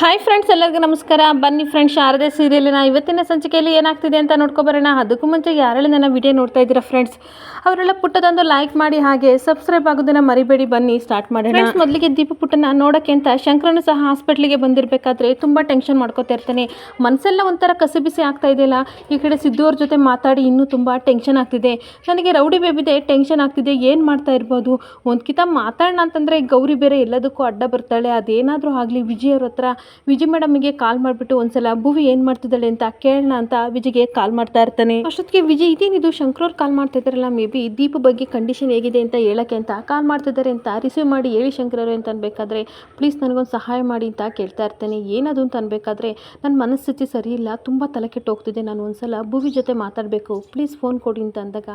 Hi friends ಎಲ್ಲರಿಗೂ ನಮಸ್ಕಾರ. ಬನ್ನಿ ಫ್ರೆಂಡ್ಸ್ ಶಾರದೆ ಸೀರಿಯಲಿನ ಇವತ್ತಿನ ಸಂಚಿಕೆಯಲ್ಲಿ ಏನಾಗ್ತಿದೆ ಅಂತ ನೋಡ್ಕೊಬರೋಣ ಅದಕ್ಕೂ ಮುಂಚೆ ಯಾರಲ್ಲಿ ನನ್ನ ವಿಡಿಯೋ ನೋಡ್ತಾ ಇದ್ದೀರಾ ಫ್ರೆಂಡ್ಸ್ ಅವರೆಲ್ಲ ಪುಟ್ಟದೊಂದು ಲೈಕ್ ಮಾಡಿ ಹಾಗೆ ಸಬ್ಸ್ಕ್ರೈಬ್ ಆಗೋದನ್ನ ಮರಿಬೇಡಿ. ಬನ್ನಿ ಸ್ಟಾರ್ಟ್ ಮಾಡೋಣ. ಮೊದಲಿಗೆ ದೀಪ ಪುಟ್ಟನ ನೋಡೋಕ್ಕೆ ಅಂತ ಶಂಕರನು ಸಹ ಹಾಸ್ಪಿಟ್ಲಿಗೆ ಬಂದಿರಬೇಕಾದ್ರೆ ತುಂಬ ಟೆನ್ಷನ್ ಮಾಡ್ಕೋತಾ ಇರ್ತಾನೆ. ಮನಸ್ಸೆಲ್ಲ ಒಂಥರ ಕಸಿಬಿಸಿ ಆಗ್ತಾ ಇದೆಯಲ್ಲ? ಈ ಕಡೆ ಸಿದ್ದು ಅವ್ರ ಜೊತೆ ಮಾತಾಡಿ ಇನ್ನೂ ತುಂಬ ಟೆನ್ಷನ್ ಆಗ್ತಿದೆ. ನನಗೆ ರೌಡಿ ಬೇಬಿದೆ ಟೆನ್ಷನ್ ಆಗ್ತಿದೆ. ಏನು ಮಾಡ್ತಾ ಇರ್ಬೋದು? ಒಂದು ಕಿತ ಮಾತಾಡೋಣ ಅಂತಂದರೆ ಗೌರಿ ಬೇರೆ ಎಲ್ಲದಕ್ಕೂ ಅಡ್ಡ ಬರ್ತಾಳೆ. ಅದೇನಾದರೂ ಆಗಲಿ, ವಿಜಯ್ ಅವ್ರ ಹತ್ರ ವಿಜಯ್ ಮೇಡಮ್ಗೆ ಕಾಲ್ ಮಾಡಿಬಿಟ್ಟು ಒಂದ್ಸಲ, ಭುವಿ ಏನು ಮಾಡ್ತಿದ್ದಾಳೆ ಅಂತ ಕೇಳೋಣ ಅಂತ ವಿಜಿಗೆ ಕಾಲ್ ಮಾಡ್ತಾ ಇರ್ತಾನೆ. ಅಷ್ಟೊತ್ತಿಗೆ ವಿಜಿ, ಇದೇನಿದು? ಶಂಕ್ರವ್ರು ಕಾಲ್ ಮಾಡ್ತಾ ಇದ್ದಾರಲ್ಲ ಮೇ ಬಿ ದೀಪ ಬಗ್ಗೆ ಕಂಡೀಷನ್ ಹೇಗಿದೆ ಅಂತ ಹೇಳಕ್ಕೆ ಅಂತ ಕಾಲ್ ಮಾಡ್ತಿದ್ದಾರೆ ಅಂತ ರಿಸೀವ್ ಮಾಡಿ ಹೇಳಿ ಶಂಕರವ್ರೆ ಅಂತ ಅನ್ಬೇಕಾದ್ರೆ, ಪ್ಲೀಸ್ ನನಗೊಂದು ಸಹಾಯ ಮಾಡಿ ಅಂತ ಕೇಳ್ತಾ ಇರ್ತಾನೆ. ಏನದು ಅಂತ ಅನ್ಬೇಕಾದ್ರೆ ನನ್ನ ಮನಸ್ಥಿತಿ ಸರಿ ಇಲ್ಲ, ತುಂಬ ತಲೆ ಕೆಟ್ಟೋಗ್ತಿದೆ ನಾನು ಒಂದ್ಸಲ ಭುವಿ ಜೊತೆ ಮಾತಾಡಬೇಕು. ಪ್ಲೀಸ್ ಫೋನ್ ಕೊಡಿ ಅಂತ ಅಂದಾಗ,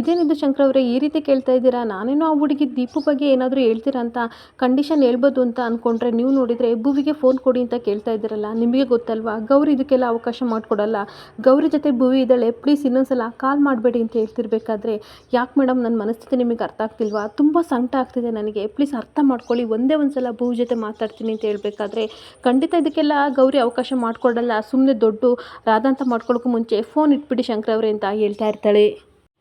ಇದೇನಿದು ಶಂಕರ್ ಅವರೇ ಈ ರೀತಿ ಕೇಳ್ತಾ ಇದ್ದೀರಾ? ನಾನೇನೋ ಆ ಹುಡುಗಿ ದೀಪು ಬಗ್ಗೆ ಏನಾದರೂ ಹೇಳ್ತೀರಾ ಅಂತ ಕಂಡೀಷನ್ ಹೇಳ್ಬೋದು ಅಂತ ಅಂದ್ಕೊಂಡ್ರೆ ನೀವು ನೋಡಿದರೆ ಭುವಿಗೆ ಫೋನ್ ಕೊಡಿ ಅಂತ ಕೇಳ್ತಾ ಇದ್ದೀರಲ್ಲ, ನಿಮಗೆ ಗೊತ್ತಲ್ವಾ? ಗೌರಿ ಇದಕ್ಕೆಲ್ಲ ಅವಕಾಶ ಮಾಡಿಕೊಡಲ್ಲ. ಗೌರಿ ಜೊತೆ ಭುವಿ ಇದ್ದಾಳೆ ಪ್ಲೀಸ್ ಇನ್ನೊಂದ್ಸಲ ಕಾಲ್ ಮಾಡಬೇಡಿ ಅಂತ ಹೇಳ್ತಿರ್ಬೇಕಾದ್ರೆ, ಯಾಕೆ ಮೇಡಮ್ ನನ್ನ ಮನಸ್ಥಿತಿ ನಿಮಗೆ ಅರ್ಥ ಆಗ್ತಿಲ್ವಾ? ತುಂಬ ಸಂಕಟ ಆಗ್ತಿದೆ ನನಗೆ. ಪ್ಲೀಸ್ ಅರ್ಥ ಮಾಡ್ಕೊಳ್ಳಿ, ಒಂದೇ ಒಂದು ಸಲ ಭುವಿ ಜೊತೆ ಮಾತಾಡ್ತೀನಿ ಅಂತ ಹೇಳಬೇಕಾದ್ರೆ, ಖಂಡಿತ ಇದಕ್ಕೆಲ್ಲ ಗೌರಿ ಅವಕಾಶ ಮಾಡಿಕೊಡಲ್ಲ. ಸುಮ್ಮನೆ ದೊಡ್ಡ ರಾಧಾಂತ ಮಾಡ್ಕೊಳ್ಳೋಕ್ಕೂ ಮುಂಚೆ ಫೋನ್ ಇಟ್ಬಿಡಿ ಶಂಕರವ್ರೆ ಅಂತ ಹೇಳ್ತಾ ಇರ್ತಾಳೆ.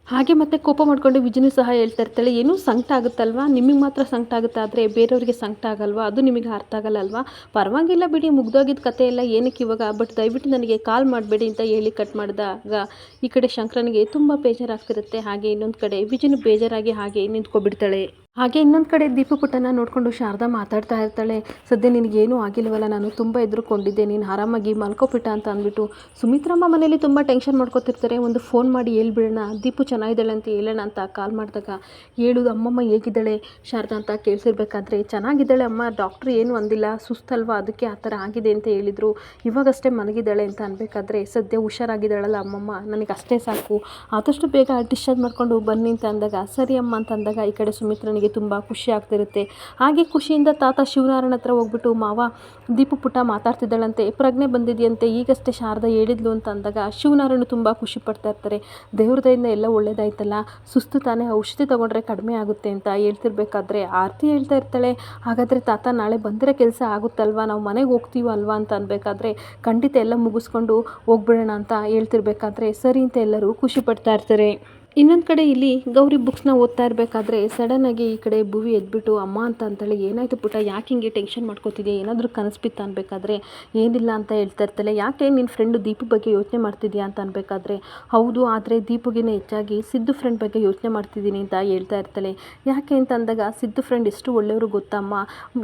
ಹಾಗೆ ಮತ್ತೆ ಕೋಪ ಮಾಡ್ಕೊಂಡು ವಿಜಯನೂ ಸಹ ಹೇಳ್ತಾ ಇರ್ತಾಳೆ. ಏನೂ ಸಂಕಟ ಆಗುತ್ತಲ್ವಾ? ನಿಮಗೆ ಮಾತ್ರ ಸಂಕಟ ಆಗುತ್ತಾ ಆದರೆ ಬೇರೆಯವ್ರಿಗೆ ಸಂಕಟ ಆಗಲ್ವಾ? ಅದು ನಿಮಗೆ ಅರ್ಥ ಆಗಲ್ಲ ಅಲ್ವಾ ಪರವಾಗಿಲ್ಲ ಬಿಡಿ ಮುಗ್ದೋಗಿದ್ದ ಕತೆ ಎಲ್ಲ ಏನಕ್ಕೆ ಇವಾಗ? ಬಟ್ ದಯವಿಟ್ಟು ನನಗೆ ಕಾಲ್ ಮಾಡಬೇಡಿ ಅಂತ ಹೇಳಿ ಕಟ್ ಮಾಡಿದಾಗ ಈ ಕಡೆ ಶಂಕರನಿಗೆ ತುಂಬ ಬೇಜಾರಾಗ್ತಿರುತ್ತೆ. ಹಾಗೆ ಇನ್ನೊಂದು ಕಡೆ ವಿಜಯನು ಬೇಜಾರಾಗಿ ಹಾಗೆ ನಿಂತ್ಕೊಬಿಡ್ತಾಳೆ. ಹಾಗೆ ಇನ್ನೊಂದು ಕಡೆ ದೀಪು ಪುಟ್ಟನ ನೋಡಿಕೊಂಡು ಶಾರದಾ ಮಾತಾಡ್ತಾ ಇರ್ತಾಳೆ. ಸದ್ಯ ನಿನಗೇನೂ ಆಗಿಲ್ವಲ್ಲ ನಾನು ತುಂಬ ಎದುರುಕೊಂಡಿದ್ದೆ. ನೀನು ಆರಾಮಾಗಿ ಮಲ್ಕೋಬಿಟ್ಟ ಅಂತ ಅಂದ್ಬಿಟ್ಟು ಸುಮಿತ್ರಮ್ಮ ಮನೇಲಿ ತುಂಬ ಟೆನ್ಷನ್ ಮಾಡ್ಕೊತಿರ್ತಾರೆ. ಒಂದು ಫೋನ್ ಮಾಡಿ ಹೇಳ್ಬಿಡೋಣ, ದೀಪು ಚೆನ್ನಾಗಿದ್ದಾಳೆ ಅಂತ ಹೇಳೋಣ ಅಂತ ಕಾಲ್ ಮಾಡಿದಾಗ ಹೇಳುದು ಅಮ್ಮಮ್ಮ ಹೇಗಿದ್ದಾಳೆ? ಶಾರದಾ ಅಂತ ಕೇಳಿಸಿರ್ಬೇಕಾದ್ರೆ, ಚೆನ್ನಾಗಿದ್ದಾಳೆ ಅಮ್ಮ ಡಾಕ್ಟ್ರು ಏನು ಅಂದಿಲ್ಲ, ಸುಸ್ತಲ್ವಾ, ಅದಕ್ಕೆ ಆ ಥರ ಆಗಿದೆ ಅಂತ ಹೇಳಿದರು. ಇವಾಗಷ್ಟೇ ಮನಗಿದ್ದಾಳೆ ಅಂತ ಅನ್ಬೇಕಾದ್ರೆ ಸದ್ಯ ಹುಷಾರಾಗಿದ್ದಾಳಲ್ಲ ಅಮ್ಮಮ್ಮ ನನಗೆ ಅಷ್ಟೇ ಸಾಕು. ಆದಷ್ಟು ಬೇಗ ಡಿಸ್ಚಾರ್ಜ್ ಮಾಡಿಕೊಂಡು ಬನ್ನಿ ಅಂತ ಅಂದಾಗ, ಸರಿ ಅಮ್ಮ ಅಂತ ಅಂದಾಗ ಈ ಕಡೆ ಸುಮಿತ್ರನಿಗೆ ತುಂಬ ಖುಷಿ ಆಗ್ತಿರುತ್ತೆ. ಹಾಗೆ ಖುಷಿಯಿಂದ ತಾತ ಶಿವನಾರಾಯಣ ಹತ್ರ ಹೋಗ್ಬಿಟ್ಟು ಮಾವ ದೀಪು ಪುಟ್ಟ ಮಾತಾಡ್ತಿದ್ದಾಳಂತೆ, ಪ್ರಜ್ಞೆ ಬಂದಿದೆಯಂತೆ, ಈಗಷ್ಟೇ ಶಾರದ ಹೇಳಿದ್ಲು ಅಂತ ಅಂದಾಗ ಶಿವನಾರಾಯಣ ತುಂಬ ಖುಷಿ ಪಡ್ತಾ ಇರ್ತಾರೆ. ದೇವ್ರದಯಿಂದ ಎಲ್ಲ ಒಳ್ಳೇದಾಯ್ತಲ್ಲ, ಸುಸ್ತು ತಾನೇ ಔಷಧಿ ತಗೊಂಡ್ರೆ ಕಡಿಮೆ ಆಗುತ್ತೆ ಅಂತ ಹೇಳ್ತಿರ್ಬೇಕಾದ್ರೆ ಆರತಿ ಹೇಳ್ತಾ ಇರ್ತಾಳೆ. ಹಾಗಾದರೆ ತಾತ ನಾಳೆ ಬಂದಿರೋ ಕೆಲಸ ಆಗುತ್ತಲ್ವಾ, ನಾವು ಮನೆಗೆ ಹೋಗ್ತೀವೋ ಅಲ್ವಾ ಅಂತ ಅನ್ಬೇಕಾದ್ರೆ ಖಂಡಿತ ಎಲ್ಲ ಮುಗಿಸ್ಕೊಂಡು ಹೋಗ್ಬಿಡೋಣ ಅಂತ ಹೇಳ್ತಿರ್ಬೇಕಾದ್ರೆ ಸರಿ ಅಂತ ಎಲ್ಲರೂ ಖುಷಿ ಪಡ್ತಾ ಇರ್ತಾರೆ. ಇನ್ನೊಂದು ಕಡೆ ಇಲ್ಲಿ ಗೌರಿ ಬುಕ್ಸ್ನ ಓದ್ತಾ ಇರಬೇಕಾದ್ರೆ ಸಡನ್ನಾಗಿ ಈ ಕಡೆ ಭುವಿ ಎದ್ಬಿಟ್ಟು, ಅಮ್ಮ ಅಂತ ಅಂತೇಳಿ ಏನಾಯಿತು ಪುಟ್ಟ? ಯಾಕೆ ಹಿಂಗೆ ಟೆನ್ಷನ್ ಮಾಡ್ಕೋತಿದ್ಯಾ? ಏನಾದರೂ ಕನಸು ಬಿತ್ತ ಅನ್ಬೇಕಾದ್ರೆ, ಏನಿಲ್ಲ ಅಂತ ಹೇಳ್ತಾ ಇರ್ತಾಳೆ. ಯಾಕೆ ನಿನ್ನ ಫ್ರೆಂಡು ದೀಪು ಬಗ್ಗೆ ಯೋಚನೆ ಮಾಡ್ತಿದ್ಯಾ ಅಂತ ಅನ್ಬೇಕಾದ್ರೆ, ಹೌದು, ಆದರೆ ದೀಪುಗಿನ ಹೆಚ್ಚಾಗಿ ಸಿದ್ದು ಫ್ರೆಂಡ್ ಬಗ್ಗೆ ಯೋಚನೆ ಮಾಡ್ತಿದ್ದೀನಿ ಅಂತ ಹೇಳ್ತಾ ಇರ್ತಾಳೆ. ಯಾಕೆ ಅಂತ ಅಂದಾಗ, ಸಿದ್ದು ಫ್ರೆಂಡ್ ಎಷ್ಟು ಒಳ್ಳೆಯವರು ಗೊತ್ತಮ್ಮ.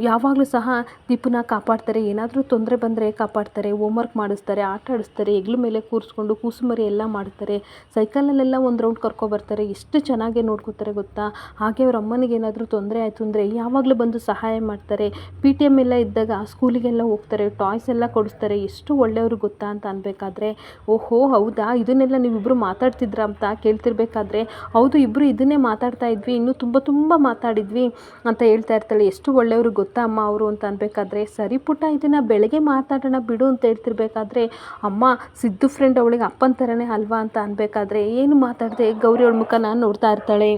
ಯಾವಾಗಲೂ ಸಹ ದೀಪನ ಕಾಪಾಡ್ತಾರೆ. ಏನಾದರೂ ತೊಂದರೆ ಬಂದರೆ ಕಾಪಾಡ್ತಾರೆ. ಹೋಮ್ವರ್ಕ್ ಮಾಡಿಸ್ತಾರೆ, ಆಟ ಆಡಿಸ್ತಾರೆ, ಹೆಗ್ಲ ಮೇಲೆ ಕೂರಿಸ್ಕೊಂಡು ಕೂಸುಮರಿ ಎಲ್ಲ ಮಾಡ್ತಾರೆ. ಸೈಕಲಲ್ಲೆಲ್ಲ ಒಂದು ರೌಂಡ್ ಕರ್ಕೊಬರ್ತಾರೆ ಎಷ್ಟು ಚೆನ್ನಾಗಿ ನೋಡ್ಕೋತಾರೆ ಗೊತ್ತಾ? ಹಾಗೆ ಅವ್ರ ಅಮ್ಮನಿಗೆ ಏನಾದರೂ ತೊಂದರೆ ಆಯಿತು ಅಂದರೆ ಯಾವಾಗಲೂ ಬಂದು ಸಹಾಯ ಮಾಡ್ತಾರೆ. ಪಿ ಟಿ ಎಂ ಎಲ್ಲ ಇದ್ದಾಗ ಸ್ಕೂಲಿಗೆಲ್ಲ ಹೋಗ್ತಾರೆ, ಟಾಯ್ಸ್ ಎಲ್ಲ ಕೊಡಿಸ್ತಾರೆ, ಎಷ್ಟು ಒಳ್ಳೆಯವರು ಗೊತ್ತಾ ಅಂತ ಅನ್ಬೇಕಾದ್ರೆ, ಓಹೋ ಹೌದಾ? ಇದನ್ನೆಲ್ಲ ನೀವಿಬ್ಬರು ಮಾತಾಡ್ತಿದ್ರ ಅಂತ ಕೇಳ್ತಿರ್ಬೇಕಾದ್ರೆ, ಹೌದು ಇಬ್ಬರು ಇದನ್ನೇ ಮಾತಾಡ್ತಾ ಇದ್ವಿ, ಇನ್ನೂ ತುಂಬ ತುಂಬ ಮಾತಾಡಿದ್ವಿ ಅಂತ ಹೇಳ್ತಾ ಇರ್ತಾಳೆ. ಎಷ್ಟು ಒಳ್ಳೆಯವರು ಗೊತ್ತಾ ಅಮ್ಮ ಅವರು ಅಂತ ಅನ್ಬೇಕಾದ್ರೆ, ಸರಿ ಪುಟ್ಟ ಇದನ್ನು ಬೆಳಗ್ಗೆ ಮಾತಾಡೋಣ ಬಿಡು ಅಂತ ಹೇಳ್ತಿರ್ಬೇಕಾದ್ರೆ, ಅಮ್ಮ ಸಿದ್ದು ಫ್ರೆಂಡ್ ಅವಳಿಗೆ ಅಪ್ಪನ ಥರನೇ ಅಲ್ವಾ ಅಂತ ಅನ್ಬೇಕಾದ್ರೆ, ಏನು ಮಾತಾಡಿದೆ ಗೌರಿ ಅವಳ ಮುಖನ ನೋಡ್ತಾ ಇರ್ತಾಳೆ.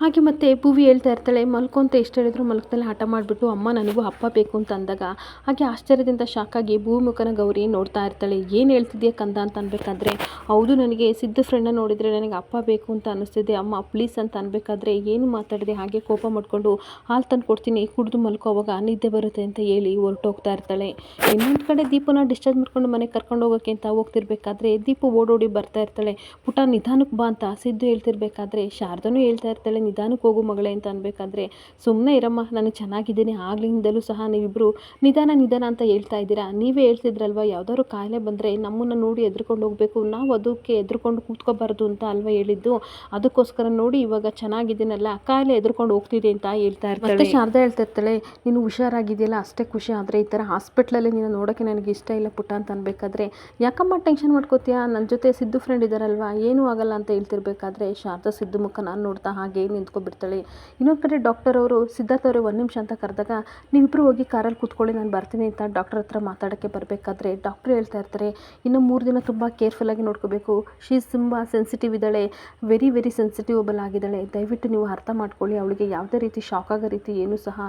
ಹಾಗೆ ಮತ್ತೆ ಭುವಿ ಹೇಳ್ತಾ ಇರ್ತಾಳೆ ಮಲ್ಕೊ ಅಂತ ಎಷ್ಟು ಹೇಳಿದ್ರು ಮಲ್ಕದಲ್ಲಿ ಹಠ ಮಾಡಿಬಿಟ್ಟು ಅಮ್ಮ ನನಗೂ ಅಪ್ಪ ಬೇಕು ಅಂತ ಅಂದಾಗ, ಹಾಗೆ ಆಶ್ಚರ್ಯದಿಂದ ಶಾಕಾಗಿ ಭೂಮುಖನ ಮುಖನ ಗೌರಿ ನೋಡ್ತಾ ಇರ್ತಾಳೆ, ಏನು ಹೇಳ್ತಿದ್ಯಾ ಕಂದ ಅಂತ ಅನ್ಬೇಕಾದ್ರೆ, ಹೌದು ನನಗೆ ಸಿದ್ಧ ಫ್ರೆಂಡ್ನ ನೋಡಿದರೆ ನನಗೆ ಅಪ್ಪ ಬೇಕು ಅಂತ ಅನ್ನಿಸ್ತಿದೆ ಅಮ್ಮ ಪ್ಲೀಸ್ ಅಂತ ಅನ್ಬೇಕಾದ್ರೆ ಏನು ಮಾತಾಡಿದೆ, ಹಾಗೆ ಕೋಪ ಮಾಡಿಕೊಂಡು ಹಾಲು ತಂದು ಕೊಡ್ತೀನಿ, ಕುಡಿದು ಮಲ್ಕೋವಾಗ ನಿದ್ದೆ ಬರುತ್ತೆ ಅಂತ ಹೇಳಿ ಹೊರಟೋಗ್ತಾ ಇರ್ತಾಳೆ. ಇನ್ನೊಂದು ಕಡೆ ದೀಪನ ಡಿಸ್ಚಾರ್ಜ್ ಮಾಡ್ಕೊಂಡು ಮನೆಗೆ ಕರ್ಕೊಂಡು ಹೋಗೋಕೆ ಅಂತ ಹೋಗ್ತಿರ್ಬೇಕಾದ್ರೆ, ದೀಪ ಓಡೋಡಿ ಬರ್ತಾ ಇರ್ತಾಳೆ, ಪುಟ ನಿಧಾನಕ್ಕೆ ಬಾ ಅಂತ ಸಿದ್ದು ಹೇಳ್ತಿರ್ಬೇಕಾದ್ರೆ, ಶಾರದನೂ ಹೇಳ್ತಾ ಇರ್ತಾಳೆ ನಿಧಾನಕ್ಕೆ ಹೋಗು ಮಗಳೇ ಅಂತ ಅನ್ಬೇಕಾದ್ರೆ ಸುಮ್ಮನೆ ಇರಮ್ಮ, ನಾನು ಚೆನ್ನಾಗಿದ್ದೀನಿ, ಆಗ್ಲಿಂದಲೂ ಸಹ ನೀವಿಬ್ಬರು ನಿಧಾನ ನಿಧಾನ ಅಂತ ಹೇಳ್ತಾ ಇದ್ದೀರಾ? ನೀವೇ ಹೇಳ್ತಿದ್ರಲ್ವ, ಯಾವ್ದಾದ್ರು ಕಾಯಿಲೆ ಬಂದರೆ ನಮ್ಮನ್ನು ನೋಡಿ ಎದ್ರುಕೊಂಡು ಹೋಗಬೇಕು, ನಾವು ಅದಕ್ಕೆ ಎದ್ರುಕೊಂಡು ಕೂತ್ಕೋಬಾರ್ದು ಅಂತ ಅಲ್ವಾ ಹೇಳಿದ್ದು? ಅದಕ್ಕೋಸ್ಕರ ನೋಡಿ ಇವಾಗ ಚೆನ್ನಾಗಿದ್ದೀನಲ್ಲ, ಕಾಯಿಲೆ ಎದ್ರುಕೊಂಡು ಹೋಗ್ತಿದೆ ಅಂತ ಹೇಳ್ತಾ ಇರ್ತಾರೆ ಮತ್ತೆ ಶಾರದಾ ಹೇಳ್ತಾ ಇರ್ತಾಳೆ, ನೀನು ಹುಷಾರಾಗಿದೆಯಲ್ಲ ಅಷ್ಟೇ ಖುಷಿ ಆದರೆ ಈ ಥರ ಹಾಸ್ಪಿಟ್ಲಲ್ಲಿ ನೀನು ನೋಡೋಕ್ಕೆ ನನಗೆ ಇಷ್ಟ ಇಲ್ಲ ಪುಟ್ಟ ಅಂತ ಅನ್ಬೇಕಾದ್ರೆ, ಯಾಕಮ್ಮ ಟೆನ್ಷನ್ ಮಾಡ್ಕೋತೀಯಾ? ನನ್ನ ಜೊತೆ ಸಿದ್ದು ಫ್ರೆಂಡ್ ಇದ್ದಾರಲ್ವಾ ಏನೂ ಆಗಲ್ಲ ಅಂತ ಹೇಳ್ತಿರ್ಬೇಕಾದ್ರೆ, ಶಾರದಾ ಸಿದ್ದು ಮುಖ ನಾನು ನೋಡ್ತಾ ಹಾಗೆ ರೆಡಿಯಾಗಿ ನಿಂತ್ಕೊಬಿಡ್ತಾಳೆ ಇನ್ನೊಂದು ಕಡೆ ಡಾಕ್ಟರ್ ಅವರು, ಸಿದ್ಧಾರ್ಥ ಅವರೇ ಒಂದು ನಿಮಿಷ ಅಂತ ಕರೆದಾಗ ನೀವಿಬ್ಬರು ಹೋಗಿ ಕಾರಲ್ಲಿ ಕೂತ್ಕೊಳ್ಳಿ, ನಾನು ಬರ್ತೀನಿ ಅಂತ ಡಾಕ್ಟರ್ ಹತ್ರ ಮಾತಾಡೋಕ್ಕೆ ಬರಬೇಕಾದ್ರೆ ಡಾಕ್ಟ್ರು ಹೇಳ್ತಾ ಇರ್ತಾರೆ. ಇನ್ನು ಮೂರು ದಿನ ತುಂಬ ಕೇರ್ಫುಲ್ಲಾಗಿ ನೋಡ್ಕೋಬೇಕು. ಶೀಸ್ ತುಂಬ ಸೆನ್ಸಿಟಿವ್ ಇದ್ದಾಳೆ. ವೆರಿ ವೆರಿ ಸೆನ್ಸಿಟಿವಬಲ್ ಆಗಿದ್ದಾಳೆ. ದಯವಿಟ್ಟು ನೀವು ಅರ್ಥ ಮಾಡ್ಕೊಳ್ಳಿ, ಅವಳಿಗೆ ಯಾವುದೇ ರೀತಿ ಶಾಕ್ ಆಗೋ ರೀತಿ ಏನೂ ಸಹ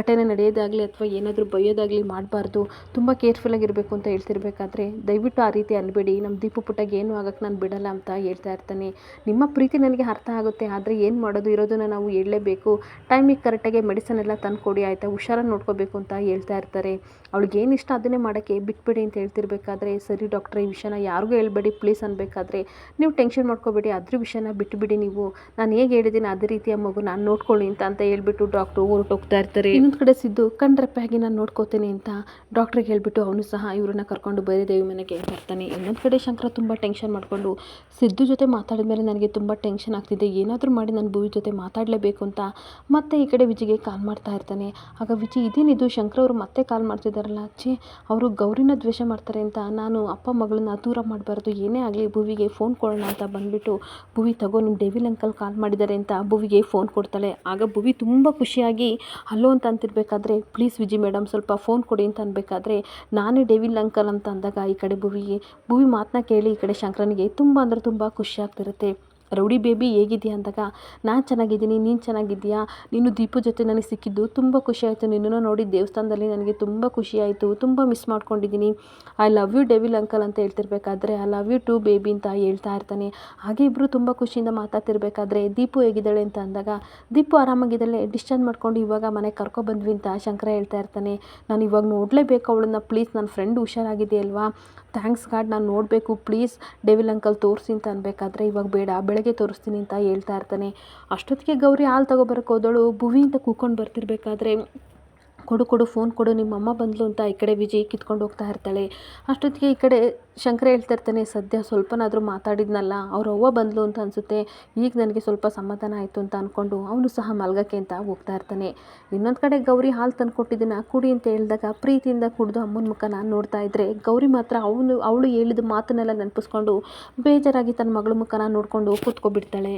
ಘಟನೆ ನಡೆಯೋದಾಗಲಿ ಅಥವಾ ಏನಾದರೂ ಬೈಯೋದಾಗಲಿ ಮಾಡಬಾರ್ದು. ತುಂಬ ಕೇರ್ಫುಲ್ಲಾಗಿರಬೇಕು ಅಂತ ಹೇಳ್ತಿರ್ಬೇಕಾದ್ರೆ, ದಯವಿಟ್ಟು ಆ ರೀತಿ ಅನ್ಬೇಡಿ. ನಮ್ಮ ದೀಪ ಪುಟ್ಟಾಗಿ ಏನು ಆಗಕ್ಕೆ ನಾನು ಬಿಡಲ್ಲ ಅಂತ ಹೇಳ್ತಾ ಇರ್ತಾನೆ. ನಿಮ್ಮ ಪ್ರೀತಿ ನನಗೆ ಅರ್ಥ ಆಗುತ್ತೆ, ಆದರೆ ಏನು ಮಾಡೋದು? ಇರೋದನ್ನು ನಾವು ಹೇಳಲೇಬೇಕು. ಟೈಮಿಗೆ ಕರೆಕ್ಟಾಗಿ ಮೆಡಿಸನ್ ಎಲ್ಲ ತಂದುಕೊಡಿ, ಆಯಿತಾ? ಹುಷಾರಾಗಿ ನೋಡ್ಕೋಬೇಕು ಅಂತ ಹೇಳ್ತಾ ಇರ್ತಾರೆ. ಅವಳಿಗೆ ಏನು ಇಷ್ಟ ಅದನ್ನೇ ಮಾಡೋಕ್ಕೆ? ಬಿಟ್ಬಿಡಿ ಅಂತ ಹೇಳ್ತಿರ್ಬೇಕಾದ್ರೆ, ಸರಿ ಡಾಕ್ಟ್ರೆ ಈ ವಿಷಯನ ಯಾರಿಗೂ ಹೇಳ್ಬೇಡಿ ಪ್ಲೀಸ್ ಅನ್ಬೇಕಾದ್ರೆ. ನೀವು ಟೆನ್ಷನ್ ಮಾಡ್ಕೋಬೇಡಿ, ಅದ್ರ ವಿಷಯನ ಬಿಟ್ಬಿಡಿ ನೀವು. ನಾನು ಹೇಗೆ ಹೇಳಿದ್ದೀನಿ ಅದೇ ರೀತಿಯ ಮಗು, ನಾನು ನೋಡ್ಕೊಳ್ಳಿ ಅಂತ ಅಂತ ಹೇಳ್ಬಿಟ್ಟು ಡಾಕ್ಟ್ರು ಹೊರಟೋಗ್ತಾ ಇರ್ತಾರೆ. ಇನ್ನೊಂದು ಕಡೆ ಸಿದ್ದು ಕಣ್ರಪ್ಪಾಗಿ ನಾನು ನೋಡ್ಕೋತೀನಿ ಅಂತ ಡಾಕ್ಟ್ರಿಗೆ ಹೇಳ್ಬಿಟ್ಟು ಅವನು ಸಹ ಇವರನ್ನ ಕರ್ಕೊಂಡು ಬೇರೆ ದೇವಿ ಮನೆಗೆ ಬರ್ತಾನೆ. ಇನ್ನೊಂದು ಕಡೆ ಶಂಕರ ತುಂಬ ಟೆನ್ಷನ್ ಮಾಡಿಕೊಂಡು, ಸಿದ್ದು ಜೊತೆ ಮಾತಾಡಿದ ಮೇಲೆ ನನಗೆ ತುಂಬ ಟೆನ್ಷನ್ ಆಗ್ತಿದೆ. ಏನಾದರೂ ಮಾಡಿ ನಾನು ಭೂವಿ ಮಾತಾಡಲೇಬೇಕು ಅಂತ ಮತ್ತೆ ಈ ಕಡೆ ವಿಜಿಗೆ ಕಾಲ್ ಮಾಡ್ತಾ ಇರ್ತಾನೆ. ಆಗ ವಿಜಿ, ಇದೇನಿದು? ಶಂಕರ್ ಅವರು ಮತ್ತೆ ಕಾಲ್ ಮಾಡ್ತಿದ್ದಾರಲ್ಲ ಛೇ ಅವರು ಗೌರಿನ ದ್ವೇಷ ಮಾಡ್ತಾರೆ ಅಂತ ನಾನು ಅಪ್ಪ ಮಗಳನ್ನ ದೂರ ಮಾಡಬಾರ್ದು, ಏನೇ ಆಗಲಿ ಭುವಿಗೆ ಫೋನ್ ಕೊಡೋಣ ಅಂತ ಬಂದುಬಿಟ್ಟು, ಭುವಿ ತಗೋ ನಿಮ್ಮ ಡೆವಿಲ್ ಅಂಕಲ್ ಕಾಲ್ ಮಾಡಿದ್ದಾರೆ ಅಂತ ಭುವಿಗೆ ಫೋನ್ ಕೊಡ್ತಾಳೆ. ಆಗ ಭುವಿ ತುಂಬ ಖುಷಿಯಾಗಿ, ಹಲೋ ಅಂತ ಅಂತಿರಬೇಕಾದ್ರೆ ಪ್ಲೀಸ್ ವಿಜಿ ಮೇಡಮ್ ಸ್ವಲ್ಪ ಫೋನ್ ಕೊಡಿ ಅಂತ ಅನ್ಬೇಕಾದ್ರೆ ನಾನೇ ಡೆವಿಲ್ ಅಂಕಲ್ ಅಂತ ಅಂದಾಗ ಈ ಕಡೆ ಭುವಿಗೆ, ಭುವಿ ಮಾತನ್ನ ಕೇಳಿ ಈ ಕಡೆ ಶಂಕರನಿಗೆ ತುಂಬ ಅಂದರೆ ತುಂಬ ಖುಷಿ ಆಗ್ತಿರುತ್ತೆ. ರೌಡಿ ಬೇಬಿ ಹೇಗಿದೆಯಾ ಅಂದಾಗ, ನಾನು ಚೆನ್ನಾಗಿದ್ದೀನಿ, ನೀನು ಚೆನ್ನಾಗಿದ್ದೀಯಾ? ನೀನು ದೀಪು ಜೊತೆ ನನಗೆ ಸಿಕ್ಕಿದ್ದು ತುಂಬ ಖುಷಿ ಆಯಿತು. ನಿನ್ನನ್ನು ನೋಡಿ ದೇವಸ್ಥಾನದಲ್ಲಿ ನನಗೆ ತುಂಬ ಖುಷಿಯಾಯಿತು ತುಂಬ ಮಿಸ್ ಮಾಡ್ಕೊಂಡಿದ್ದೀನಿ. I love you devil uncle ಅಂತ ಹೇಳ್ತಿರ್ಬೇಕಾದ್ರೆ I love you too baby ಅಂತ ಹೇಳ್ತಾ ಇರ್ತಾನೆ. ಹಾಗೆ ಇಬ್ಬರು ತುಂಬ ಖುಷಿಯಿಂದ ಮಾತಾಡ್ತಿರ್ಬೇಕಾದ್ರೆ, ದೀಪು ಹೇಗಿದ್ದಾಳೆ ಅಂತ ಅಂದಾಗ, ದೀಪು ಆರಾಮಾಗಿದ್ದಾಳೆ ಡಿಸ್ಚಾರ್ಜ್ ಮಾಡ್ಕೊಂಡು ಇವಾಗ ಮನೆಗೆ ಕರ್ಕೊಬಂದ್ವಿ ಅಂತ ಶಂಕರ ಹೇಳ್ತಾ ಇರ್ತಾನೆ. ನಾನು ಇವಾಗ ನೋಡಲೇಬೇಕು ಅವಳನ್ನ. ಪ್ಲೀಸ್ ನನ್ನ ಫ್ರೆಂಡ್ ಹುಷಾರಾಗಿದೆಯಲ್ವಾ? ಥ್ಯಾಂಕ್ಸ್ ಗಾಡ್, ನಾನು ನೋಡಬೇಕು. ಪ್ಲೀಸ್, ಡೇವಿಲ್ ಅಂಕಲ್ ತೋರಿಸಿ ಅಂತ ಅನ್ಬೇಕಾದ್ರೆ ಇವಾಗ ಬೇಡ. ಬೆಳಗ್ಗೆ ತೋರಿಸ್ತೀನಿ ಅಂತ ಹೇಳ್ತಾ ಇರ್ತಾನೆ. ಅಷ್ಟೊತ್ತಿಗೆ ಗೌರಿ ಹಾಲು ತಗೊಬರಕ್ಕೆ ಹೋದಳು. ಭುವಿ ಅಂತ ಕೂಕೊಂಡು ಬರ್ತಿರ್ಬೇಕಾದ್ರೆ ಕೊಡು ಕೊಡು ಫೋನ್ ಕೊಡು. ನಿಮ್ಮ ಅಮ್ಮ ಬಂದ್ಲು ಅಂತ ಈ ಕಡೆ ವಿಜಯ್ ಕಿತ್ಕೊಂಡು ಹೋಗ್ತಾ ಇರ್ತಾಳೆ. ಅಷ್ಟೊತ್ತಿಗೆ ಈ ಕಡೆ ಶಂಕರ ಹೇಳ್ತಾ ಇರ್ತಾನೆ, ಸದ್ಯ ಸ್ವಲ್ಪನಾದರೂ ಮಾತಾಡಿದ್ನಲ್ಲ, ಅವ್ರ ಅವ್ವ ಬಂದ್ಲು ಅಂತ ಅನಿಸುತ್ತೆ, ಈಗ ನನಗೆ ಸ್ವಲ್ಪ ಸಮಾಧಾನ ಆಯಿತು ಅಂತ ಅಂದ್ಕೊಂಡು ಅವನು ಸಹ ಮಲ್ಗಕ್ಕೆ ಅಂತ ಹೋಗ್ತಾ ಇರ್ತಾನೆ. ಇನ್ನೊಂದು ಕಡೆ ಗೌರಿ ಹಾಲು ತಂದು ಕೊಟ್ಟಿದ್ದನ್ನು ಕುಡಿ ಅಂತ ಹೇಳಿದಾಗ ಪ್ರೀತಿಯಿಂದ ಕುಡಿದು ಅಮ್ಮನ ಮುಖ ನಾನು ನೋಡ್ತಾ ಇದ್ದರೆ ಗೌರಿ ಮಾತ್ರ ಅವನು, ಅವಳು ಹೇಳಿದ ಮಾತನ್ನೆಲ್ಲ ನೆನಪಿಸ್ಕೊಂಡು ಬೇಜಾರಾಗಿ ತನ್ನ ಮಗಳ ಮುಖನ ನೋಡಿಕೊಂಡು ಕೂತ್ಕೊಬಿಡ್ತಾಳೆ.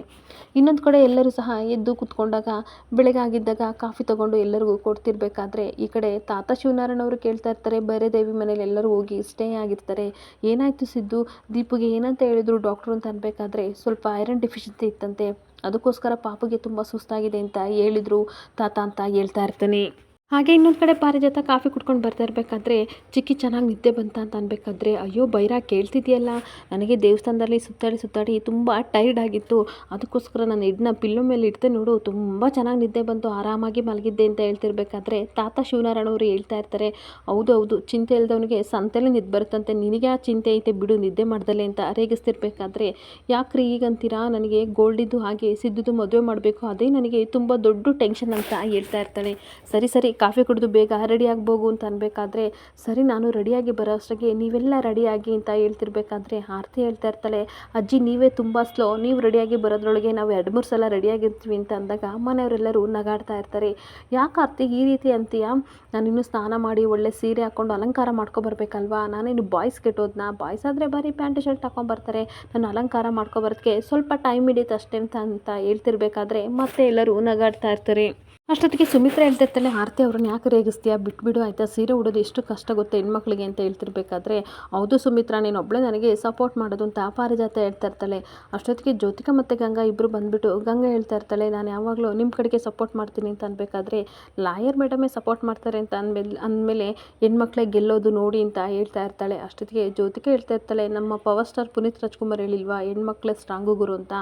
ಇನ್ನೊಂದು ಕಡೆ ಎಲ್ಲರೂ ಸಹ ಎದ್ದು ಕೂತ್ಕೊಂಡಾಗ ಬೆಳಗ್ಗೆ ಆಗಿದ್ದಾಗ ಕಾಫಿ ತೊಗೊಂಡು ಎಲ್ಲರಿಗೂ ಕೊಡ್ತಿರ್ಬೇಕಾದ್ರೆ, ಈ ಕಡೆ ತಾತ ಶಿವನಾರಾಯಣ ಅವರು ಕೇಳ್ತಾ ಇರ್ತಾರೆ, ಬೇರೆ ದೇವಿ ಮನೇಲಿ ಎಲ್ಲರೂ ಹೋಗಿ ಸ್ಟೇ ಆಗಿರ್ತಾರೆ ಏನಾಯಿತು ಸಿದ್ದು? ದೀಪುಗೆ ಏನಂತ ಹೇಳಿದ್ರು ಡಾಕ್ಟ್ರು ಅಂತ ಅನ್ಬೇಕಾದ್ರೆ ಸ್ವಲ್ಪ ಐರನ್ ಡೆಫಿಷಿಯನ್ಸಿ ಇತ್ತಂತೆ. ಅದಕ್ಕೋಸ್ಕರ ಪಾಪುಗೆ ತುಂಬ ಸುಸ್ತಾಗಿದೆ ಅಂತ ಹೇಳಿದ್ರು. ತಾತ ಅಂತ ಹೇಳ್ತಾ ಇರ್ತಾನೆ. ಹಾಗೆ ಇನ್ನೊಂದು ಕಡೆ ಪಾರಿಜಾತ ಕಾಫಿ ಕುಡ್ಕೊಂಡು ಬರ್ತಾ ಇರಬೇಕಾದ್ರೆ, ಚಿಕ್ಕಿ ಚೆನ್ನಾಗಿ ನಿದ್ದೆ ಬಂತ ಅಂತ ಅನ್ಬೇಕಾದ್ರೆ, ಅಯ್ಯೋ, ಬೈರ ಕೇಳ್ತಿದೆಯಲ್ಲ? ನನಗೆ ದೇವಸ್ಥಾನದಲ್ಲಿ ಸುತ್ತಾಡಿ ಸುತ್ತಾಡಿ ತುಂಬ ಟೈರ್ಡ್ ಆಗಿತ್ತು. ಅದಕ್ಕೋಸ್ಕರ ನಾನು ಹೆಡ್ನ ಪಿಲ್ಲೋ ಮೇಲೆ ಇಡ್ತೆ ನೋಡು, ತುಂಬ ಚೆನ್ನಾಗಿ ನಿದ್ದೆ ಬಂತು. ಆರಾಮಾಗಿ ಮಲಗಿದ್ದೆ ಅಂತ ಹೇಳ್ತಿರ್ಬೇಕಾದ್ರೆ, ತಾತ ಶಿವನಾರಾಯಣ ಅವರು ಹೇಳ್ತಾ ಇರ್ತಾರೆ, ಹೌದು ಹೌದು, ಚಿಂತೆ ಇಲ್ಲದವನಿಗೆ ಸಂತೆಲೆ ನಿದ್ದೆ ಬರುತ್ತಂತೆ. ನಿನಗೆ ಆ ಚಿಂತೆ ಐತೆ ಬಿಡು, ನಿದ್ದೆ ಮಾಡ್ದಲೆ ಅಂತ ರೇಗಿಸ್ತಿರ್ಬೇಕಾದ್ರೆ ಯಾಕ್ರಿ ಈಗಂತೀರಾ? ನನಗೆ ಗೋಲ್ಡಿದ್ದು ಹಾಗೆ, ಸಿದ್ದುದು ಮದುವೆ ಮಾಡಬೇಕು. ಅದೇ ನನಗೆ ತುಂಬ ದೊಡ್ಡ ಟೆನ್ಷನ್ ಅಂತ ಹೇಳ್ತಾ ಇರ್ತಾಳೆ ಸರಿ ಸರಿ ಕಾಫಿ ಕುಡಿದು ಬೇಗ ರೆಡಿ ಆಗ್ಬೋಗು ಅಂತ ಅನ್ಬೇಕಾದ್ರೆ, ಸರಿ ನಾನು ರೆಡಿಯಾಗಿ ಬರೋ ಅಷ್ಟಾಗಿ ನೀವೆಲ್ಲ ರೆಡಿಯಾಗಿ ಅಂತ ಹೇಳ್ತಿರ್ಬೇಕಾದ್ರೆ ಆರತಿ ಹೇಳ್ತಾ ಇರ್ತಾಳೆ, ಅಜ್ಜಿ ನೀವೇ ತುಂಬ ಸ್ಲೋ, ನೀವು ರೆಡಿಯಾಗಿ ಬರೋದ್ರೊಳಗೆ ನಾವು ಎರಡು ಮೂರು ಸಲ ರೆಡಿಯಾಗಿರ್ತೀವಿ ಅಂತ ಅಂದಾಗ ಮನೆಯವರೆಲ್ಲರೂ ನಗಾಡ್ತಾ ಇರ್ತಾರೆ. ಯಾಕೆ ಆರತಿ, ಈ ರೀತಿ ಅಂತೀಯ? ನಾನಿನ್ನು ಸ್ನಾನ ಮಾಡಿ ಒಳ್ಳೆ ಸೀರೆ ಹಾಕ್ಕೊಂಡು ಅಲಂಕಾರ ಮಾಡ್ಕೊಬರ್ಬೇಕಲ್ವಾ ನಾನೇನು ಬಾಯ್ಸ್ ಕೆಟ್ಟೋದ್ನ? ಬಾಯ್ಸ್ ಆದರೆ ಬರೀ ಪ್ಯಾಂಟ್, ಶರ್ಟ್ ಹಾಕೊಂಬರ್ತಾರೆ ನಾನು ಅಲಂಕಾರ ಮಾಡ್ಕೊಬರೋದಕ್ಕೆ ಸ್ವಲ್ಪ ಟೈಮ್ ಹಿಡಿಯುತ್ತೆ ಅಷ್ಟೇ ಅಂತ ಅಂತ ಹೇಳ್ತಿರ್ಬೇಕಾದ್ರೆ ಮತ್ತೆ ಎಲ್ಲರೂ ನಗಾಡ್ತಾ ಇರ್ತಾರೆ. ಅಷ್ಟೊತ್ತಿಗೆ ಸುಮಿತ್ರ ಹೇಳ್ತಿರ್ತಾಳೆ ಆರತಿ ಅವ್ರನ್ನ ಯಾಕೆ ರೇಗಿಸ್ತೀಯಾ? ಬಿಟ್ಬಿಡು ಆಯಿತಾ? ಸೀರೆ ಉಡೋದು ಎಷ್ಟು ಕಷ್ಟ ಗೊತ್ತೆ ಹೆಣ್ಮಕ್ಳಿಗೆ ಅಂತ ಹೇಳ್ತಿರ್ಬೇಕಾದ್ರೆ? ಹೌದು ಸುಮಿತ್ರಾ, ನೀನು ಒಬ್ಬಳೇ ನನಗೆ ಸಪೋರ್ಟ್ ಮಾಡೋದು ಅಂತ ಪಾರಿಜಾತ ಹೇಳ್ತಾ ಇರ್ತಾಳೆ. ಅಷ್ಟೊತ್ತಿಗೆ ಜ್ಯೋತಿಕಾ ಮತ್ತು ಗಂಗಾ ಇಬ್ಬರು ಬಂದುಬಿಟ್ಟು, ಗಂಗಾ ಹೇಳ್ತಾ ಇರ್ತಾಳೆ, ನಾನು ಯಾವಾಗಲೂ ನಿಮ್ಮ ಕಡೆಗೆ ಸಪೋರ್ಟ್ ಮಾಡ್ತೀನಿ ಅಂತ ಅನ್ಬೇಕಾದ್ರೆ, ಲಾಯರ್ ಮೇಡಮೇ ಸಪೋರ್ಟ್ ಮಾಡ್ತಾರೆ ಅಂತ ಅಂದಮೇಲೆ ಅಂದಮೇಲೆ ಹೆಣ್ಮಕ್ಳೇ ಗೆಲ್ಲೋದು ನೋಡಿ ಅಂತ ಹೇಳ್ತಾ ಇರ್ತಾಳೆ. ಅಷ್ಟೊತ್ತಿಗೆ ಜ್ಯೋತಿಕಾ ಹೇಳ್ತಾ ಇರ್ತಾಳೆ, ನಮ್ಮ ಪವರ್ ಸ್ಟಾರ್ ಪುನೀತ್ ರಾಜ್ಕುಮಾರ್ ಹೇಳಿಲ್ವಾ, ಹೆಣ್ಮಕ್ಳೇ ಸ್ಟ್ರಾಂಗು ಗುರು ಅಂತ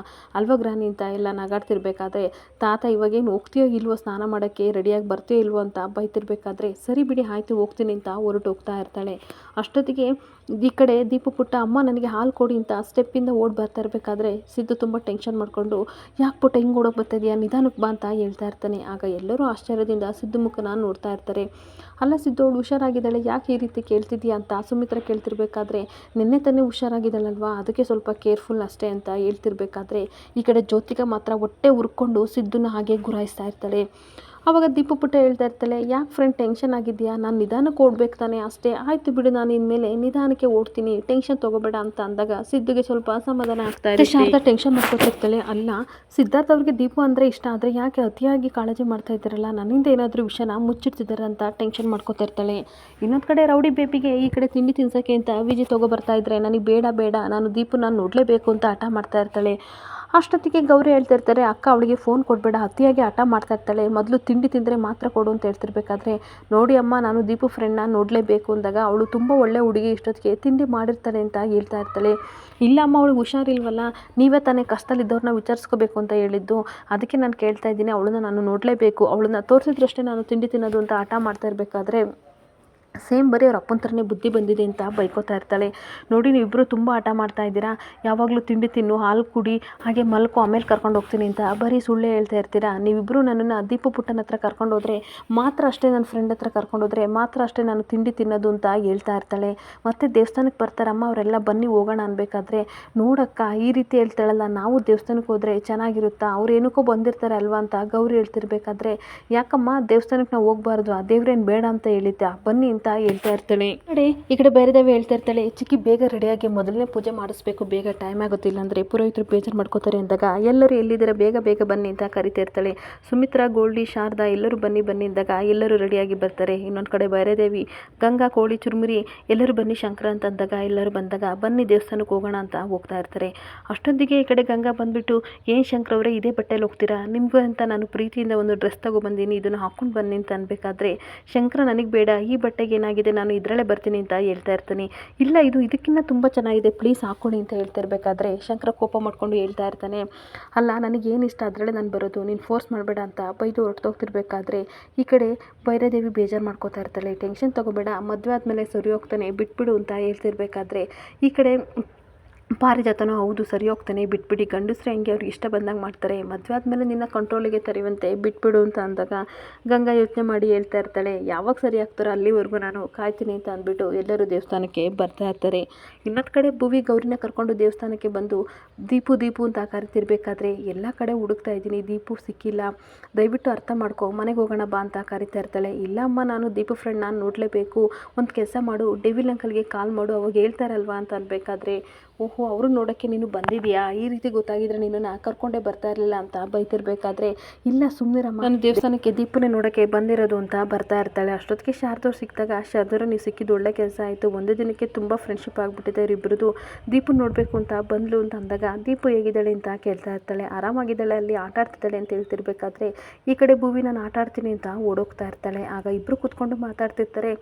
ಅಲ್ವಾ ಗ್ರಾನಿ ಅಂತ ಎಲ್ಲ ನಗಾಡ್ತಿರ್ಬೇಕಾದ್ರೆ, ತಾತ ಇವಾಗೇನು ಹೋಗ್ತೀಯೋ ಇಲ್ವೋ ಮಾಡೋಕ್ಕೆ ರೆಡಿಯಾಗಿ ಬರ್ತೀಯೋ ಇಲ್ವೋ ಅಂತ ಬೈತಿರ್ಬೇಕಾದ್ರೆ ಸರಿ ಬಿಡಿ ಆಯಿತು ಹೋಗ್ತೀನಿ ಅಂತ ಹೊರಟು ಹೋಗ್ತಾ ಇರ್ತಾಳೆ. ಅಷ್ಟೊತ್ತಿಗೆ ಈ ಕಡೆ ದೀಪ ಪುಟ್ಟ, ಅಮ್ಮ, ನನಗೆ ಹಾಲು ಕೊಡಿ ಅಂತ ಸ್ಟೆಪ್ಪಿಂದ ಓಡಿ ಬರ್ತಾ ಇರಬೇಕಾದ್ರೆ ಸಿದ್ದು ತುಂಬ ಟೆನ್ಷನ್ ಮಾಡಿಕೊಂಡು, ಯಾಕೆ ಪುಟ್ಟ, ಹಿಂಗೆ ಓಡೋಕೆ ಬರ್ತಾಯಿದೆಯಾ ನಿಧಾನಕ್ಕೆ ಬಾ ಅಂತ ಹೇಳ್ತಾ ಇರ್ತಾನೆ. ಆಗ ಎಲ್ಲರೂ ಆಶ್ಚರ್ಯದಿಂದ ಸಿದ್ದು ಮುಖನ ನೋಡ್ತಾ ಇರ್ತಾರೆ. ಅಲ್ಲ ಸಿದ್ದು, ಅವಳು ಹುಷಾರಾಗಿದ್ದಾಳೆ. ಯಾಕೆ ಈ ರೀತಿ ಕೇಳ್ತಿದ್ಯಾ ಅಂತ ಸುಮಿತ್ರ ಕೇಳ್ತಿರ್ಬೇಕಾದ್ರೆ, ನಿನ್ನೆ ತಾನೇ ಹುಷಾರಾಗಿದ್ದಾಳಲ್ವಾ? ಅದಕ್ಕೆ ಸ್ವಲ್ಪ ಕೇರ್ಫುಲ್ ಅಷ್ಟೇ ಅಂತ ಹೇಳ್ತಿರ್ಬೇಕಾದ್ರೆ, ಈ ಕಡೆ ಜ್ಯೋತಿಕಾ ಮಾತ್ರ ಹೊಟ್ಟೆ ಉರ್ಕೊಂಡು ಸಿದ್ದನ್ನ ಹಾಗೆ ಗುರಾಯಿಸ್ತಾ ಇರ್ತಾಳೆ. ಅವಾಗ ದೀಪು ಪುಟ್ಟ ಹೇಳ್ತಾ ಇರ್ತಾಳೆ, ಯಾಕೆ ಫ್ರೆಂಡ್ ಟೆನ್ಷನ್ ಆಗಿದೆಯಾ ನಾನು ನಿಧಾನಕ್ಕೆ ಓಡ್ಬೇಕು ತಾನೆ ಅಷ್ಟೇ. ಆಯಿತು ಬಿಡು, ನಾನು ಇನ್ಮೇಲೆ ನಿಧಾನಕ್ಕೆ ಓಡ್ತೀನಿ. ಟೆನ್ಷನ್ ತಗೋಬೇಡ ಅಂತ ಅಂದಾಗ ಸಿದ್ದುಗೆ ಸ್ವಲ್ಪ ಅಸಮಾಧಾನ ಆಗ್ತಾ ಇದೆ ಶಾರದಾ ಟೆನ್ಷನ್ ಮಾಡ್ಕೊತಿರ್ತಾಳೆ. ಅಲ್ಲ, ಸಿದ್ಧಾರ್ಥ ಅವ್ರಿಗೆ ದೀಪು ಅಂದರೆ ಇಷ್ಟ, ಆದರೆ ಯಾಕೆ ಅತಿಯಾಗಿ ಕಾಳಜಿ ಮಾಡ್ತಾ ಇದ್ದಾರಲ್ಲ? ನನ್ನಿಂದ ಏನಾದರೂ ವಿಷಯನ ಮುಚ್ಚಿಡ್ತಿದ್ದಾರೆ ಅಂತ ಟೆನ್ಷನ್ ಮಾಡ್ಕೊತಾ ಇರ್ತಾಳೆ. ಇನ್ನೊಂದು ಕಡೆ ರೌಡಿ ಬೇಬಿಗೆ ಈ ಕಡೆ ತಿಂಡಿ ತಿನ್ಸೋಕ್ಕೆ ಅಂತ ವಿಜಿ ತೊಗೊಬರ್ತಾ ಇದ್ರೆ, ನನಗೆ ಬೇಡ ಬೇಡ. ನಾನು ದೀಪು ನಾನು ನೋಡಲೇಬೇಕು ಅಂತ ಹಠ ಮಾಡ್ತಾ ಇರ್ತಾಳೆ. ಅಷ್ಟೊತ್ತಿಗೆ ಗೌರಿ ಹೇಳ್ತಾ ಇರ್ತಾರೆ ಅಕ್ಕ, ಅವಳಿಗೆ ಫೋನ್ ಕೊಡಬೇಡ, ಅತಿಯಾಗಿ ಹಠ ಮಾಡ್ತಾ ಇರ್ತಾಳೆ, ಮೊದಲು ತಿಂಡಿ ತಿಂದರೆ ಮಾತ್ರ ಕೊಡು ಅಂತ ಹೇಳ್ತಿರ್ಬೇಕಾದ್ರೆ, ನೋಡಿ ಅಮ್ಮ, ನಾನು ದೀಪು ಫ್ರೆಂಡ್ನ ನೋಡಲೇಬೇಕು ಅಂದಾಗ ಅವಳು ತುಂಬ ಒಳ್ಳೆ ಹುಡುಗಿ, ಇಷ್ಟೊತ್ತಿಗೆ ತಿಂಡಿ ಮಾಡಿರ್ತಾಳೆ ಅಂತ ಹೇಳ್ತಾ ಇರ್ತಾಳೆ. ಇಲ್ಲ ಅಮ್ಮ, ಅವಳಿಗೆ ಹುಷಾರಿಲ್ವಲ್ಲ, ನೀವೇ ತಾನೇ ಕಷ್ಟದಲ್ಲಿದ್ದವ್ರನ್ನ ವಿಚಾರಿಸ್ಕೋಬೇಕು ಅಂತ ಹೇಳಿದ್ದು, ಅದಕ್ಕೆ ನಾನು ಕೇಳ್ತಾ ಇದ್ದೀನಿ, ಅವಳನ್ನ ನಾನು ನೋಡಲೇಬೇಕು, ಅವಳನ್ನ ತೋರಿಸಿದ್ರಷ್ಟೇ ನಾನು ತಿಂಡಿ ತಿನ್ನೋದು ಅಂತ ಹಠ ಮಾಡ್ತಾ ಇರಬೇಕಾದ್ರೆ ಸೇಮ್ ಬರೀ ಅವ್ರ ಅಪ್ಪನ ಥರನೇ ಬುದ್ಧಿ ಬಂದಿದೆ ಅಂತ ಬೈಕೋತಾ ಇರ್ತಾಳೆ. ನೋಡಿ ನೀವಿಬ್ಬರು ತುಂಬ ಆಟ ಮಾಡ್ತಾ ಇದ್ದೀರಾ? ಯಾವಾಗಲೂ ತಿಂಡಿ ತಿನ್ನು, ಹಾಲು ಕುಡಿ, ಹಾಗೆ ಮಲ್ಕೊ, ಆಮೇಲೆ ಕರ್ಕೊಂಡು ಹೋಗ್ತೀನಿ ಅಂತ ಬರೀ ಸುಳ್ಳೇ ಹೇಳ್ತಾ ಇರ್ತೀರಾ? ನೀವಿಬ್ಬರು ನನ್ನನ್ನು ದೀಪ ಪುಟ್ಟನ ಹತ್ರ ಕರ್ಕೊಂಡು ಹೋದರೆ ಮಾತ್ರ ಅಷ್ಟೇ ನನ್ನ ಫ್ರೆಂಡ್ ಹತ್ರ ಕರ್ಕೊಂಡು ಹೋದರೆ ಮಾತ್ರ ಅಷ್ಟೇ ನಾನು ತಿಂಡಿ ತಿನ್ನೋದು ಅಂತ ಹೇಳ್ತಾ ಇರ್ತಾಳೆ. ಮತ್ತೆ ದೇವಸ್ಥಾನಕ್ಕೆ ಬರ್ತಾರಮ್ಮ, ಅವರೆಲ್ಲ ಬನ್ನಿ, ಹೋಗೋಣ ಅನ್ಬೇಕಾದ್ರೆ. ನೋಡಕ್ಕ, ಈ ರೀತಿ ಹೇಳ್ತಾಳಲ್ಲ, ನಾವು ದೇವಸ್ಥಾನಕ್ಕೆ ಹೋದರೆ ಚೆನ್ನಾಗಿರುತ್ತಾ? ಅವ್ರು ಏನಕ್ಕೋ ಬಂದಿರ್ತಾರೆ ಅಲ್ವಾ ಅಂತ ಗೌರಿ ಹೇಳ್ತಿರ್ಬೇಕಾದ್ರೆ, ಯಾಕಮ್ಮ ದೇವಸ್ಥಾನಕ್ಕೆ ನಾವು ಹೋಗ್ಬಾರ್ದು? ಆ ದೇವ್ರೇನು ಬೇಡ ಅಂತ ಹೇಳಿದ್ದೆ ಬನ್ನಿ ಅಂತ ಹೇಳ್ತಾ ಇರ್ತಾಳೆ. ಕಡೆ, ಈ ಕಡೆ ಬೇರೆ ದೇವಿ ಹೇಳ್ತಾ ಇರ್ತಾಳೆ ಚಿಕ್ಕಿ, ಬೇಗ ರೆಡಿಯಾಗಿ ಮೊದಲನೇ ಪೂಜೆ ಮಾಡಿಸ್ಬೇಕು, ಬೇಗ ಟೈಮ್ ಆಗುತ್ತಿಲ್ಲ ಅಂದರೆ ಪುರೋಹಿತರು ಬೇಜಾರು ಮಾಡ್ಕೋತಾರೆ ಅಂದಾಗ ಎಲ್ಲರೂ ಎಲ್ಲಿದ್ದೀರಾ, ಬೇಗ ಬೇಗ ಬನ್ನಿ ಅಂತ ಕರಿತಾ ಇರ್ತಾಳೆ. ಸುಮಿತ್ರಾ, ಗೋಲ್ಡಿ, ಶಾರದಾ ಎಲ್ಲರೂ ಬನ್ನಿ ಬನ್ನಿ ಅಂದಾಗ ಎಲ್ಲರೂ ರೆಡಿಯಾಗಿ ಬರ್ತಾರೆ. ಇನ್ನೊಂದು ಕಡೆ ದೇವಿ ಗಂಗಾ, ಕೋಳಿ, ಚುರುಮುರಿ, ಎಲ್ಲರೂ ಬನ್ನಿ ಶಂಕರ ಅಂತ ಅಂದಾಗ ಎಲ್ಲರೂ ಬಂದಾಗ, ಬನ್ನಿ ದೇವಸ್ಥಾನಕ್ಕೆ ಹೋಗೋಣ ಅಂತ ಹೋಗ್ತಾ ಇರ್ತಾರೆ. ಅಷ್ಟೊಂದಿಗೆ ಈ ಕಡೆ ಗಂಗಾ ಬಂದ್ಬಿಟ್ಟು, ಏನು ಶಂಕರ್ ಅವರೇ, ಇದೇ ಬಟ್ಟೆಯಲ್ಲಿ ಹೋಗ್ತೀರಾ? ನಿಮಗೂ ಅಂತ ನಾನು ಪ್ರೀತಿಯಿಂದ ಒಂದು ಡ್ರೆಸ್ ತಗೊಬಂದೀನಿ ಇದನ್ನು ಹಾಕ್ಕೊಂಡು ಬನ್ನಿ ಅಂತ ಅನ್ಬೇಕಾದ್ರೆ, ಶಂಕರ, ನನಗೆ ಬೇಡ, ಈ ಬಟ್ಟೆಗೆ ಏನಾಗಿದೆ? ನಾನು ಇದರಲ್ಲೇ ಬರ್ತೀನಿ ಅಂತ ಹೇಳ್ತಾ ಇರ್ತೀನಿ. ಇಲ್ಲ, ಇದು ಇದಕ್ಕಿಂತ ತುಂಬ ಚೆನ್ನಾಗಿದೆ. ಪ್ಲೀಸ್ ಹಾಕ್ಕೊಳ್ಳಿ ಅಂತ ಹೇಳ್ತಾ ಇರಬೇಕಾದ್ರೆ ಶಂಕರ ಕೋಪ ಮಾಡಿಕೊಂಡು ಹೇಳ್ತಾ ಇರ್ತಾನೆ. ಅಲ್ಲ ನನಗೇನು ಇಷ್ಟ? ಅದರಲ್ಲೇ ನಾನು ಬರೋದು. ನೀನು ಫೋರ್ಸ್ ಮಾಡಬೇಡ ಅಂತ ಬೈದು ಹೊರಟೋಗ್ತಿರ್ಬೇಕಾದ್ರೆ ಈ ಕಡೆ ಭೈರದೇವಿ ಬೇಜಾರು ಮಾಡ್ಕೋತಾ ಇರ್ತಾಳೆ. ಟೆನ್ಷನ್ ತೊಗೋಬೇಡ. ಮದುವೆ ಆದಮೇಲೆ ಸರಿ ಹೋಗ್ತಾನೆ. ಬಿಟ್ಬಿಡು ಅಂತ ಹೇಳ್ತಿರ್ಬೇಕಾದ್ರೆ ಈ ಕಡೆ ಪಾರಿಜಾತನೂ ಹೌದು, ಸರಿ ಹೋಗ್ತಾನೆ. ಬಿಟ್ಬಿಡಿ, ಗಂಡಸ್ರೆ ಹೆಂಗೆ ಅವ್ರಿಗೆ ಇಷ್ಟ ಬಂದಂಗೆ ಮಾಡ್ತಾರೆ. ಮದುವೆ ಆದಮೇಲೆ ನಿನ್ನ ಕಂಟ್ರೋಲಿಗೆ ತರುವಂತೆ ಬಿಟ್ಬಿಡು ಅಂತ ಅಂದಾಗ ಗಂಗಾ ಯೋಚನೆ ಮಾಡಿ ಹೇಳ್ತಾ ಇರ್ತಾಳೆ, ಯಾವಾಗ ಸರಿ ಆಗ್ತಾರೋ ಅಲ್ಲಿವರೆಗೂ ನಾನು ಕಾಯ್ತೀನಿ ಅಂತ ಅಂದ್ಬಿಟ್ಟು ಎಲ್ಲರೂ ದೇವಸ್ಥಾನಕ್ಕೆ ಬರ್ತಾ ಇರ್ತಾರೆ. ಇನ್ನೊಂದು ಕಡೆ ಭುವಿ ಗೌರಿನ ಕರ್ಕೊಂಡು ದೇವಸ್ಥಾನಕ್ಕೆ ಬಂದು, ದೀಪು ದೀಪು ಅಂತ ಕರಿತಿರ್ಬೇಕಾದ್ರೆ ಎಲ್ಲ ಕಡೆ ಹುಡುಕ್ತಾ ಇದ್ದೀನಿ, ದೀಪು ಸಿಕ್ಕಿಲ್ಲ. ದಯವಿಟ್ಟು ಅರ್ಥ ಮಾಡ್ಕೊ, ಮನೆಗೆ ಹೋಗೋಣ ಬಾ ಅಂತ ಕರಿತಾ ಇರ್ತಾಳೆ. ಇಲ್ಲ ಅಮ್ಮ, ನಾನು ದೀಪು ಫ್ರೆಂಡ್ ನಾನು ನೋಡಲೇಬೇಕು. ಒಂದು ಕೆಲಸ ಮಾಡು ಡೆವಿಲ್ ಅಂಕಲ್ಗೆ ಕಾಲ್ ಮಾಡು, ಅವಾಗ ಹೇಳ್ತಾರಲ್ವಾ ಅಂತ ಅನ್ಬೇಕಾದ್ರೆ, ಓಹೋ ಅವರು ನೋಡೋಕ್ಕೆ ನೀನು ಬಂದಿದೆಯಾ ಈ ರೀತಿ ಗೊತ್ತಾಗಿದ್ರೆ ನಾ ಕರ್ಕೊಂಡೇ ಬರ್ತಾ ಇರಲಿಲ್ಲ ಅಂತ ಬೈತಿರ್ಬೇಕಾದ್ರೆ? ಇಲ್ಲ ಸುಮ್ಮನಿರಮ್ಮ ನಾನು ದೇವಸ್ಥಾನಕ್ಕೆ ದೀಪನೇ ನೋಡೋಕ್ಕೆ ಬಂದಿರೋದು ಅಂತ ಬರ್ತಾ ಇರ್ತಾಳೆ. ಅಷ್ಟೊತ್ತಿಗೆ ಶಾರದವ್ರು ಸಿಕ್ಕಿದಾಗ ಶಾರದವ್ರು, ನೀವು ಸಿಕ್ಕಿದ್ದು ಒಳ್ಳೆ ಕೆಲಸ ಆಯಿತು. ಒಂದೇ ದಿನಕ್ಕೆ ತುಂಬ ಫ್ರೆಂಡ್ಶಿಪ್ ಆಗಿಬಿಟ್ಟಿದೆ ಇವರಿಬ್ಬರದು ದೀಪು ನೋಡಬೇಕು ಅಂತ ಬಂದ್ಲು ಅಂತ ಅಂದಾಗ, ದೀಪು ಹೇಗಿದ್ದಾಳೆ ಅಂತ ಕೇಳ್ತಾ ಇರ್ತಾಳೆ. ಆರಾಮಾಗಿದ್ದಾಳೆ ಅಲ್ಲಿ, ಆಟ ಆಡ್ತಿದ್ದಾಳೆ ಅಂತ ಹೇಳ್ತಿರ್ಬೇಕಾದ್ರೆ, ಈ ಕಡೆ ಭೂವಿ ನಾನು ಆಟ ಆಡ್ತೀನಿ ಅಂತ ಓಡೋಗ್ತಾ ಇರ್ತಾಳೆ. ಆಗ ಇಬ್ಬರು ಕೂತ್ಕೊಂಡು ಮಾತಾಡ್ತಿರ್ತಾರೆ.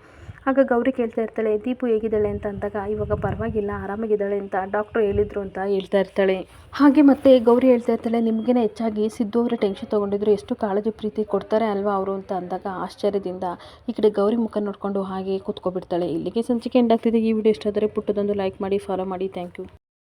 ಆಗ ಗೌರಿ ಕೇಳ್ತಾ ಇರ್ತಾಳೆ, ದೀಪು ಹೇಗಿದ್ದಾಳೆ ಅಂತ ಅಂದಾಗ, ಇವಾಗ ಪರವಾಗಿಲ್ಲ, ಆರಾಮಾಗಿದ್ದಾಳೆ ಅಂತ ಡಾಕ್ಟ್ರು ಹೇಳಿದ್ರು ಅಂತ ಹೇಳ್ತಾ ಇರ್ತಾಳೆ. ಹಾಗೆ ಮತ್ತೆ ಗೌರಿ ಹೇಳ್ತಾ ಇರ್ತಾಳೆ, ನಿಮಗೇನೆ ಹೆಚ್ಚಾಗಿ ಸಿದ್ದು ಅವರ ಟೆನ್ಷನ್ ತೊಗೊಂಡಿದ್ರು, ಎಷ್ಟು ಕಾಳಜಿ ಪ್ರೀತಿ ಕೊಡ್ತಾರೆ ಅಲ್ವಾ ಅವರು? ಅಂತ ಅಂದಾಗ ಆಶ್ಚರ್ಯದಿಂದ ಈ ಕಡೆ ಗೌರಿ ಮುಖ ನೋಡಿಕೊಂಡು ಹಾಗೆ ಕೂತ್ಕೊಬಿಡ್ತಾಳೆ. ಇಲ್ಲಿಗೆ ಸಂಚಿಕೆ ಎಂಡ್ ಆಗ್ತಿದೆ. ಈ ವಿಡಿಯೋ ಇಷ್ಟ ಆದರೆ ಪುಟ್ಟದೊಂದು ಲೈಕ್ ಮಾಡಿ ಫಾಲೋ ಮಾಡಿ. Thank you